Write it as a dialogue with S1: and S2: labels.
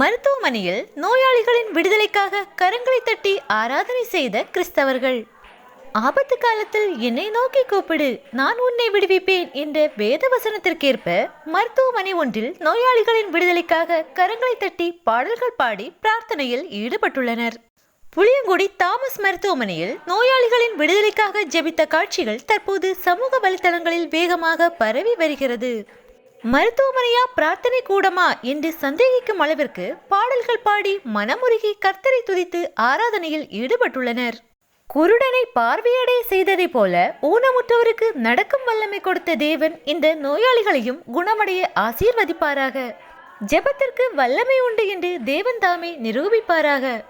S1: மருத்துவமனையில் நோயாளிகளின் விடுதலைக்காக கரங்களை தட்டி ஆராதனை செய்த கிறிஸ்தவர்கள். ஆபத்து காலத்தில் என்னை நோக்கி கூப்பிடு நான் உன்னை விடுவிப்பேன் என்ற வேத வசனத்திற்கேற்ப மருத்துவமனை ஒன்றில் நோயாளிகளின் விடுதலைக்காக கரங்களை தட்டி பாடல்கள் பாடி பிரார்த்தனையில் ஈடுபட்டுள்ளனர். புளியங்குடி தாமஸ் மருத்துவமனையில் நோயாளிகளின் விடுதலைக்காக ஜெபித்த காட்சிகள் தற்போது சமூக வலைத்தளங்களில் வேகமாக பரவி வருகிறது. மருத்துவமனையா பிரார்த்தனை கூடமா என்று சந்தேகிக்கும் அளவிற்கு பாடல்கள் பாடி மனமுருகி கர்த்தரை துதித்து ஆராதனையில் ஈடுபட்டுள்ளனர். குருடனை பார்வையடை செய்ததை போல ஊனமுற்றவருக்கு நடக்கும் வல்லமை கொடுத்த தேவன் இந்த நோயாளிகளையும் குணமடைய ஆசீர்வதிப்பாராக. ஜெபத்திற்கு வல்லமை உண்டு என்று தேவன் தாமே நிரூபிப்பாராக.